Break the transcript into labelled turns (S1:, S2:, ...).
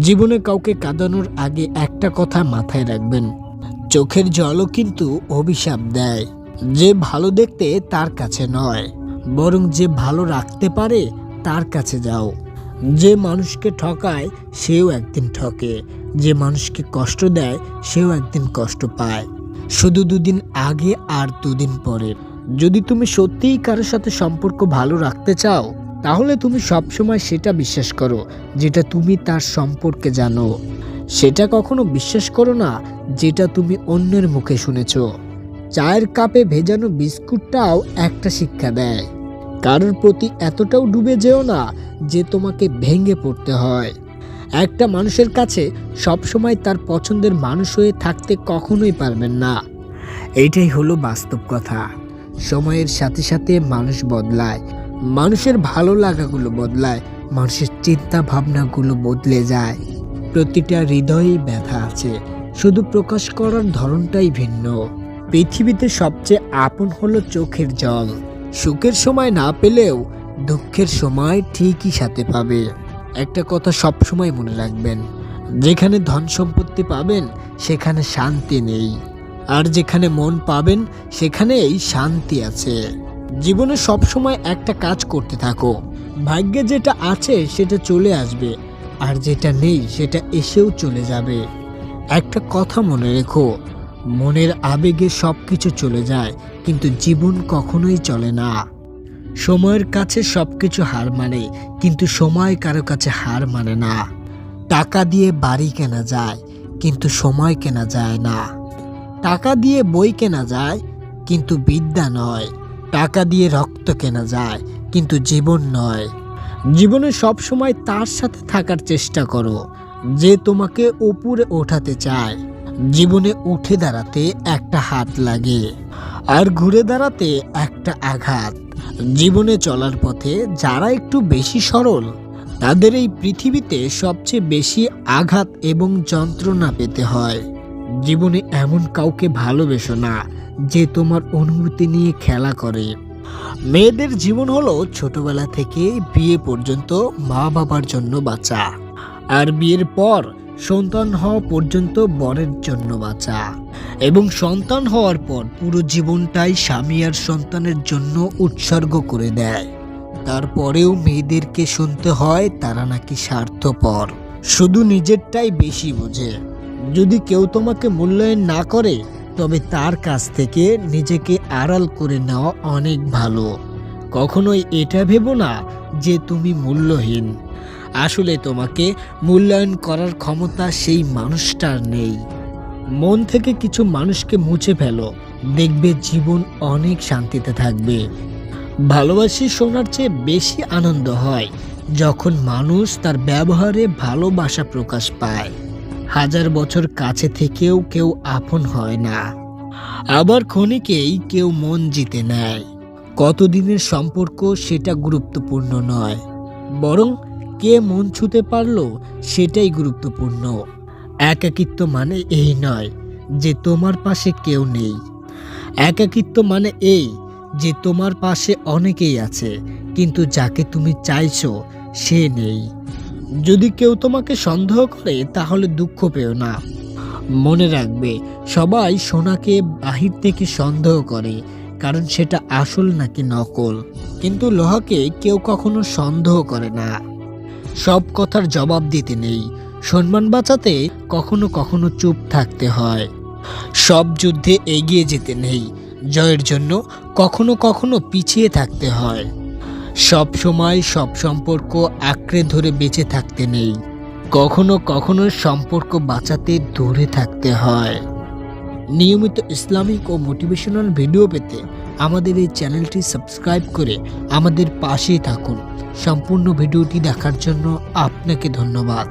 S1: জীবনে কাউকে কাঁদানোর আগে একটা কথা মাথায় রাখবেন। চোখের জলও কিন্তু অভিশাপ দেয়। যে ভালো দেখতে তার কাছে নয়। বরং যে ভালো রাখতে পারে তার কাছে যাও। যে মানুষকে ঠকায় সেও একদিন ঠকে। যে মানুষকে কষ্ট দেয় সেও একদিন কষ্ট পায়। শুধু দুদিন আগে আর দুদিন পরে। যদি তুমি সত্যিই কারোর সাথে সম্পর্ক ভালো রাখতে চাও তাহলে তুমি সবসময় সেটা বিশ্বাস করো, যেটা তুমি তার সম্পর্কে জানো। সেটা কখনো বিশ্বাস করো না, যেটা তুমি অন্যের মুখে শুনেছ। চায়ের কাপে ভেজানো বিস্কুটটাও একটা শিক্ষা দেয়। কারোর প্রতি এতটাও ডুবে যেও না, যে তোমাকে ভেঙে পড়তে হয়। একটা মানুষের কাছে সবসময় তার পছন্দের মানুষ হয়ে থাকতে কখনোই পারবেন না। এইটাই হলো বাস্তব কথা। সময়ের সাথে সাথে মানুষ বদলায়। মানুষের ভালো লাগাগুলো বদলায়, মানুষের চিন্তা ভাবনাগুলো বদলে যায়। প্রতিটা হৃদয়েই ব্যথা আছে, শুধু প্রকাশ করার ধরনটাই ভিন্ন। পৃথিবীতে সবচেয়ে আপন হলো চোখের জল। সুখের সময় না পেলেও দুঃখের সময় ঠিকই সাথে পাবে। একটা কথা সবসময় মনে রাখবেন, যেখানে ধন সম্পত্তি পাবেন, সেখানে শান্তি নেই। আর যেখানে মন পাবেন, সেখানেই শান্তি আছে। জীবনে সবসময় একটা কাজ করতে থাকো। ভাগ্যে যেটা আছে, সেটা চলে আসবে। আর যেটা নেই, সেটা এসেও চলে যাবে। একটা কথা মনে রেখো, মনের আবেগে সব কিছু চলে যায়, কিন্তু জীবন কখনোই চলে না। সময়ের কাছে সব কিছু হার মানে কিন্তু সময় কারও কাছে হার মানে না। টাকা দিয়ে বাড়ি কেনা যায়, কিন্তু সময় কেনা যায় না। টাকা দিয়ে বই কেনা যায়, কিন্তু বিদ্যা নয়। টাকা দিয়ে রক্ত কেনা যায়, কিন্তু জীবন নয়। জীবনে সব সময় তার সাথে থাকার চেষ্টা করো, যে তোমাকে উপরে ওঠাতে চায়। জীবনে উঠে দাঁড়াতে একটা হাত লাগে, আর ঘুরে দাঁড়াতে একটা আঘাত। জীবনে চলার পথে যারা একটু বেশি সরল, তাদের এই পৃথিবীতে সবচেয়ে বেশি আঘাত এবং যন্ত্রণা পেতে হয়। জীবনে এমন কাউকে ভালোবেসো না যে তোমার অনুভূতি নিয়ে খেলা করে। মেয়েদের জীবন হলো ছোটবেলা থেকে বিয়ে পর্যন্ত মা বাবার জন্য বাঁচা। আর বিয়ের পর সন্তান হওয়া পর্যন্ত বরের জন্য বাঁচা। এবং সন্তান হওয়ার পর পুরো জীবনটাই স্বামী আর সন্তানের জন্য উৎসর্গ করে দেয়। তারপরেও মেয়েদেরকে শুনতে হয় তারা নাকি স্বার্থপর। শুধু নিজেরটাই বেশি বোঝে। যদি কেউ তোমাকে মূল্যায়ন না করে তবে তার কাছ থেকে নিজেকে আড়াল করে নেওয়া অনেক ভালো। কখনোই এটা ভেবো না যে তুমি মূল্যহীন। আসলে তোমাকে মূল্যায়ন করার ক্ষমতা সেই মানুষটার নেই। মন থেকে কিছু মানুষকে মুছে ফেলো। দেখবে জীবন অনেক শান্তিতে থাকবে। ভালোবাসি শোনার চেয়ে বেশি আনন্দ হয় যখন মানুষ তার ব্যবহারে ভালোবাসা প্রকাশ পায়। হাজার বছর কাছে থেকেও কেউ আপন হয় না। আবার ক্ষণিকেই কেউ মন জিতে নেয়। কতদিনের সম্পর্ক সেটা গুরুত্বপূর্ণ নয়। বরং কে মন ছুতে পারল সেটাই গুরুত্বপূর্ণ। একাকিত্ব মানে এই নয় যে তোমার পাশে কেউ নেই। একাকিত্ব মানে এই যে তোমার পাশে অনেকেই আছে, কিন্তু যাকে তুমি চাইছো সে নেই। যদি কেউ তোমাকে সন্দেহ করে, তাহলে দুঃখ পেও না। মনে রাখবে, সবাই সোনাকে বাহির থেকে সন্দেহ করে, কারণ সেটা আসল নাকি নকল। কিন্তু লোহাকে কেউ কখনো সন্দেহ করে না। সব কথার জবাব দিতে নেই। সম্মান বাঁচাতে কখনো কখনো চুপ থাকতে হয়। সব যুদ্ধে এগিয়ে যেতে নেই। জয়ের জন্য কখনো কখনো পিছিয়ে থাকতে হয়। সব সময় সব সম্পর্ক আঁকড়ে ধরে বেঁচে থাকতে নেই। কখনো কখনো সম্পর্ক বাঁচাতে দূরে থাকতে হয়। নিয়মিত ইসলামিক ও মোটিভেশনাল ভিডিও পেতে আমাদের এই চ্যানেলটি সাবস্ক্রাইব করে আমাদের পাশেই থাকুন। সম্পূর্ণ ভিডিওটি দেখার জন্য আপনাকে ধন্যবাদ।